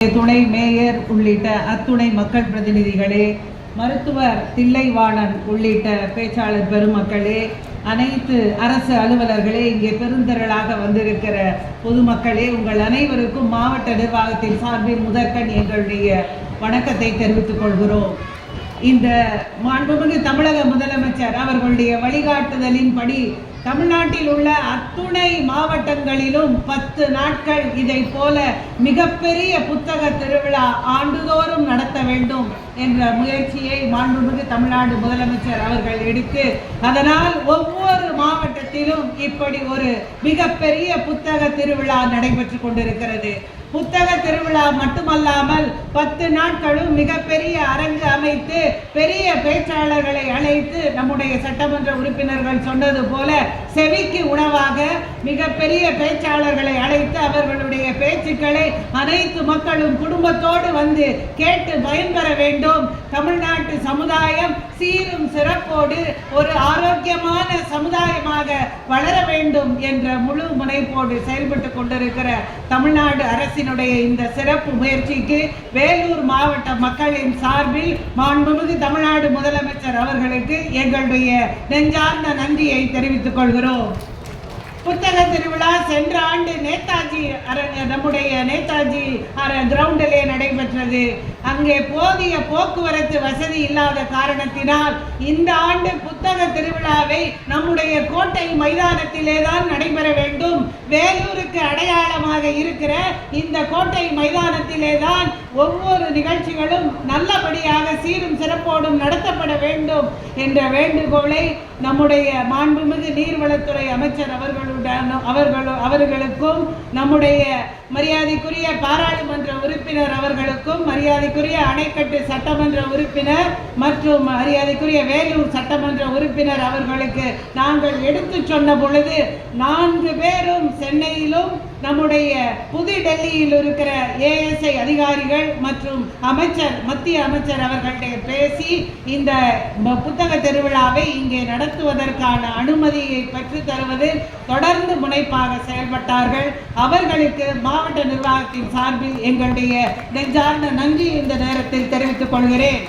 துணை மேயர் உள்ளிட்ட அத்துணை மக்கள் பிரதிநிதிகளே மருத்துவர் தில்லைவாணன் உள்ளிட்ட பேச்சாளர் பெருமக்களே அனைத்து அரசு அலுவலர்களே இங்கே பெருந்திரளாக வந்திருக்கிற பொதுமக்களே உங்கள் அனைவருக்கும் மாவட்ட நிர்வாகத்தின் சார்பில் முதற்கண் எங்களுடைய வணக்கத்தை தெரிவித்துக் கொள்கிறோம். இந்த மாண்புமிகு தமிழக முதலமைச்சர் அவர்களுடைய வழிகாட்டுதலின்படி தமிழ்நாட்டில் உள்ள அத்துணை மாவட்டங்களிலும் பத்து நாட்கள் இதை போல மிகப்பெரிய புத்தக திருவிழா ஆண்டுதோறும் நடத்த வேண்டும் என்ற முயற்சியை மாண்புமிகு தமிழ்நாடு முதலமைச்சர் அவர்கள் எடுத்து அதனால் ஒவ்வொரு மாவட்டத்திலும் இப்படி ஒரு மிகப்பெரிய புத்தக திருவிழா நடைபெற்று கொண்டிருக்கிறது. புத்தக திருவிழா மட்டுமல்லாமல் பத்து நாட்களும் மிகப்பெரிய அரங்கு அமைத்து பெரிய பேச்சாளர்களை அழைத்து நம்முடைய சட்டமன்ற உறுப்பினர்கள் சொன்னது போல செவிக்கு உணவாக மிகப்பெரிய பேச்சாளர்களை அழைத்து அவர்களுடைய பேச்சுக்களை அனைத்து மக்களும் குடும்பத்தோடு வந்து கேட்டு பயன்பெற வேண்டும். தமிழ்நாட்டு சமுதாயம் சீரும் சிறப்போடு ஒரு ஆரோக்கியமான சமுதாயமாக வளர வேண்டும் என்ற முழு முனைப்போடு செயல்பட்டு கொண்டிருக்கிற தமிழ்நாடு அரசின் என்னுடைய இந்த சிறப்பு முயற்சிக்கு வேலூர் மாவட்ட மக்களின் சார்பில் மாண்புமிகு தமிழ்நாடு முதலமைச்சர் அவர்களுக்கு எங்களுடைய நெஞ்சார்ந்த நன்றியை தெரிவித்துக் கொள்கிறோம். புத்தக திருவிழா சென்ற ஆண்டு நேதாஜி நம்முடைய நேதாஜி கிரவுண்டிலே நடைபெற்றது. அங்கே போதிய போக்குவரத்து வசதி இல்லாத காரணத்தினால் இந்த ஆண்டு புத்தக திருவிழாவை நம்முடைய கோட்டை மைதானத்திலே தான் நடைபெற வேண்டும். வேலூருக்கு அடையாளமாக இருக்கிற இந்த கோட்டை மைதானத்திலே தான் ஒவ்வொரு நிகழ்ச்சிகளும் நல்லபடியாக சீரும் சிறப்போடும் நடத்தப்பட வேண்டும் என்ற வேண்டுகோளை நம்முடைய மாண்புமிகு நீர்வளத்துறை அமைச்சர் அவர்களுடன் அவர்கள் அவர்களுக்கும் நம்முடைய மரியாதைக்குரிய பாராளுமன்ற உறுப்பினர் அவர்களுக்கும் மரியாதைக்குரிய அணைக்கட்டு சட்டமன்ற உறுப்பினர் மற்றும் மரியாதைக்குரிய வேலூர் சட்டமன்ற உறுப்பினர் அவர்களுக்கு நாங்கள் எடுத்து சொன்ன பொழுது நான்கு பேரும் சென்னையிலும் நம்முடைய புது டெல்லியில் இருக்கிற ஏஎஸ்ஐ அதிகாரிகள் மற்றும் அமைச்சர் மத்திய அமைச்சர் அவர்களிடம் பேசி இந்த புத்தக திருவிழாவை இங்கே நடத்துவதற்கான அனுமதியை பெற்று தருவது தொடர்ந்து முனைப்பாக செயல்பட்டார்கள். அவர்களுக்கு மாவட்ட நிர்வாகத்தின் சார்பில் எங்களுடைய நெஞ்சார்ந்த நன்றி இந்த நேரத்தில் தெரிவித்துக் கொள்கிறேன்.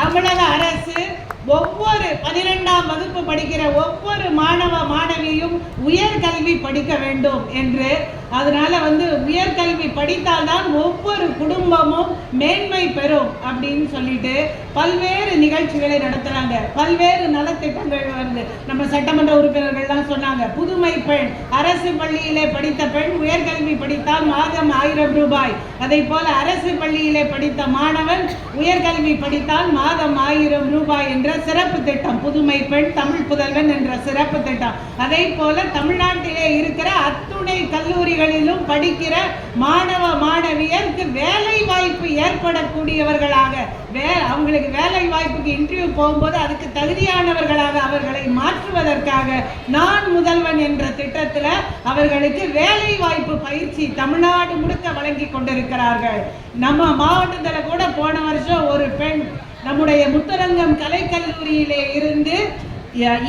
தமிழக அரசு ஒவ்வொரு பனிரெண்டாம் வகுப்பு படிக்கிற ஒவ்வொரு மாணவ மாணவியும் உயர்கல்வி படிக்க வேண்டும் என்று அதனால வந்து உயர்கல்வி படித்தால்தான் ஒவ்வொரு குடும்பமும் மேன்மை பெறும் அப்படின்னு சொல்லிட்டு பல்வேறு நிகழ்ச்சிகளை நடத்துறாங்க. பல்வேறு நலத்திட்டங்கள் வருது. நம்ம சட்டமன்ற உறுப்பினர்கள்லாம் சொன்னாங்க புதுமை பெண் அரசு பள்ளியிலே படித்த பெண் உயர்கல்வி படித்தால் மாதம் ஆயிரம் ரூபாய். அதை போல அரசு பள்ளியிலே படித்த மாணவன் உயர்கல்வி படித்தால் மாதம் ஆயிரம் ரூபாய் என்ற சிறப்பு திட்டம். புதுமை பெண் தமிழ் புதல்வன் என்ற சிறப்பு திட்டம். அதே போல தமிழ்நாட்டிலே இருக்கிற அத்துணை கல்லூரிகளிலும் படிக்கிற மாணவ மாணவியருக்கு வேலை வாய்ப்பு ஏற்படக்கூடியவர்களாக வே அவங்களுக்கு வேலை வாய்ப்புக்கு இன்டர்வியூ போகும்போது அதுக்கு தகுதியானவர்களாக அவர்களை மாற்றுவதற்காக நான் முதல்வன் என்ற திட்டத்தில் அவர்களுக்கு வேலை வாய்ப்பு பயிற்சி தமிழ்நாடு முழுக்க வழங்கி கொண்டிருக்கிறார்கள். நம்ம மாவட்டத்தில் கூட போன வருஷம் ஒரு பெண் நம்முடைய முத்தரங்கம் கலைக்கல்லூரியிலே இருந்து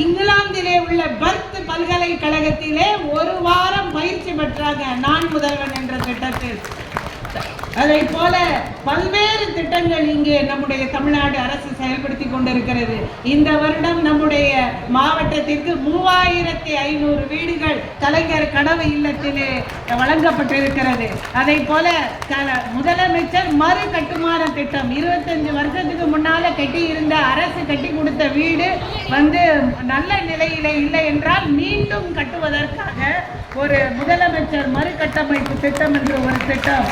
இங்கிலாந்திலே உள்ள பர்த் பல்கலைக்கழகத்திலே ஒரு வாரம் முதல்வராக நான் முதல்வன் என்ற திட்டத்தில். அதை போல பல்வேறு திட்டங்கள் இங்கே நம்முடைய தமிழ்நாடு அரசு செயல்படுத்தி கொண்டிருக்கிறது. இந்த வருடம் நம்முடைய மாவட்டத்திற்கு மூவாயிரத்தி ஐநூறு வீடுகள் கலைஞர் கனவு இல்லத்திலே வழங்கப்பட்டிருக்கிறது. அதை போல முதலமைச்சர் மறு கட்டுமான திட்டம் இருபத்தஞ்சு வருஷத்துக்கு முன்னால கட்டி இருந்த அரசு கட்டி கொடுத்த வீடு வந்து நல்ல நிலையில இல்லை என்றால் மீண்டும் கட்டுவதற்காக ஒரு முதலமைச்சர் மறுகட்டமைப்பு திட்டம் என்று ஒரு திட்டம்.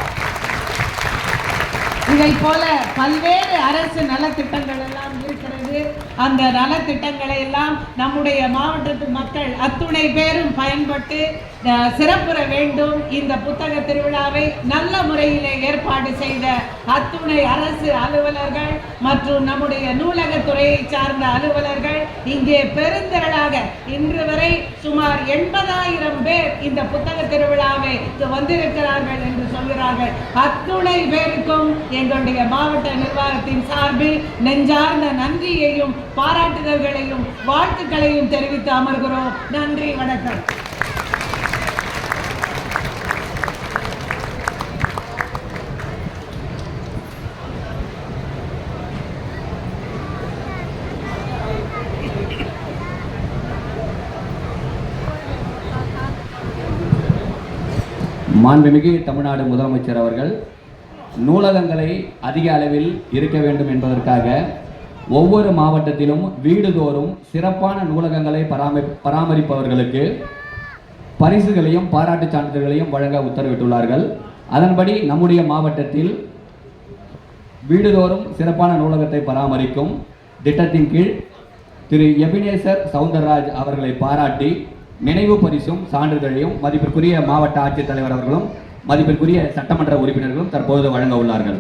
இதை போல பல்வேறு அரசு நலத்திட்டங்கள் எல்லாம் இருக்கிறது. அந்த நலத்திட்டங்களை எல்லாம் நம்முடைய மாவட்டத்து மக்கள் அத்துணை பேரும் பயன்பட்டு அஹ், சிறப்புற வேண்டும். இந்த புத்தக திருவிழாவை நல்ல முறையிலே ஏற்பாடு செய்த அத்துணை அரசு அலுவலர்கள் மற்றும் நம்முடைய நூலகத்துறையை சார்ந்த அலுவலர்கள் இங்கே பெருந்திரளாக இன்று வரை சுமார் எண்பதாயிரம் பேர் இந்த புத்தக திருவிழாவை வந்திருக்கிறார்கள் என்று சொல்கிறார்கள். அத்துணை பேருக்கும் எங்களுடைய மாவட்ட நிர்வாகத்தின் சார்பில் நெஞ்சார்ந்த நன்றியையும் பாராட்டுதல்களையும் வாழ்த்துக்களையும் தெரிவித்து அமர்கிறோம். நன்றி வணக்கம். மாண்புமிகு தமிழ்நாடு முதலமைச்சர் அவர்கள் நூலகங்களை அதிக அளவில் இருக்க வேண்டும் என்பதற்காக ஒவ்வொரு மாவட்டத்திலும் வீடுதோறும் சிறப்பான நூலகங்களை பராமரி பராமரிப்பவர்களுக்கு பரிசுகளையும் பாராட்டுச் சான்றிதழ்களையும் வழங்க உத்தரவிட்டுள்ளார்கள். அதன்படி நம்முடைய மாவட்டத்தில் வீடுதோறும் சிறப்பான நூலகத்தை பராமரிக்கும் திட்டத்தின் கீழ் திரு. எபினேசர் சவுந்தரராஜ் அவர்களை பாராட்டி நினைவு பரிசும் சான்றிதழையும் மதிப்பிற்குரிய மாவட்ட ஆட்சித்தலைவர் அவர்களும் மதிப்பிற்குரிய சட்டமன்ற உறுப்பினர்களும் தற்போது வழங்க உள்ளார்கள்.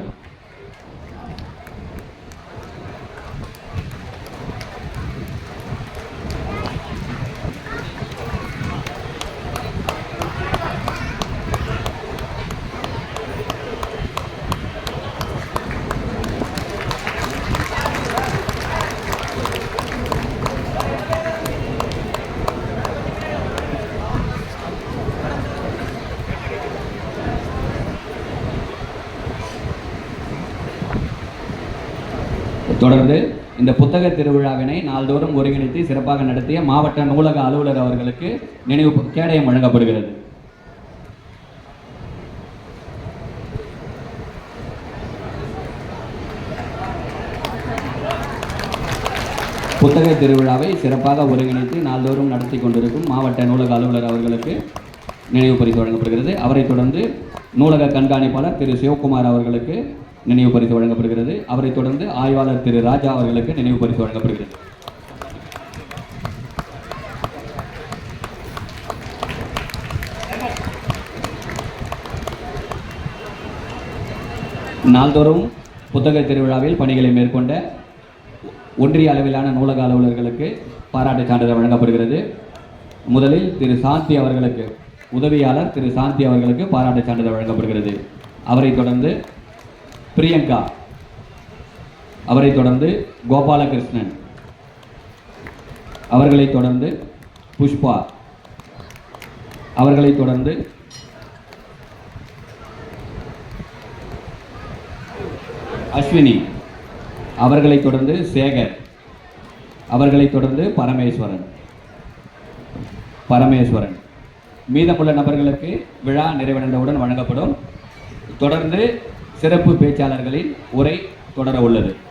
தொடர்ந்து இந்த புத்தக திருவிழாவினை நாள்தோறும் ஒருங்கிணைத்து சிறப்பாக நடத்திய மாவட்ட நூலக அலுவலர் அவர்களுக்கு நினைவு கேடயம் வழங்கப்படுகிறது. புத்தக திருவிழாவை சிறப்பாக ஒருங்கிணைத்து நாள்தோறும் நடத்தி கொண்டிருக்கும் மாவட்ட நூலக அலுவலர் அவர்களுக்கு நினைவு பரிசு வழங்கப்படுகிறது. அவரைத் தொடர்ந்து நூலக கண்காணிப்பாளர் திரு. சிவகுமார் அவர்களுக்கு நினைவு பரிசு வழங்கப்படுகிறது. அவரைத் தொடர்ந்து ஆய்வாளர் திரு ராஜா அவர்களுக்கு நினைவு பரிசு வழங்கப்படுகிறது. நாள்தோறும் புத்தக திருவிழாவில் பணிகளை மேற்கொண்ட ஒன்றிய அளவிலான நூலக அலுவலர்களுக்கு பாராட்டுச் சான்றிதழ் வழங்கப்படுகிறது. முதலில் திரு சாந்தி அவர்களுக்கு உதவியாளர் திரு சாந்தி அவர்களுக்கு பாராட்டுச் சான்றிதழ் வழங்கப்படுகிறது. அவரைத் தொடர்ந்து பிரியங்கா அவரைத் தொடர்ந்து கோபாலகிருஷ்ணன் அவர்களைத் தொடர்ந்து புஷ்பா அவர்களை தொடர்ந்து அஸ்வினி அவர்களை தொடர்ந்து சேகர் அவர்களைத் தொடர்ந்து பரமேஸ்வரன். பரமேஸ்வரன். மீதமுள்ள நபர்களுக்கு விழா நிறைவடைந்தவுடன் வழங்கப்படும். தொடர்ந்து சிறப்பு பேச்சாளர்களின் உரை தொடர உள்ளது.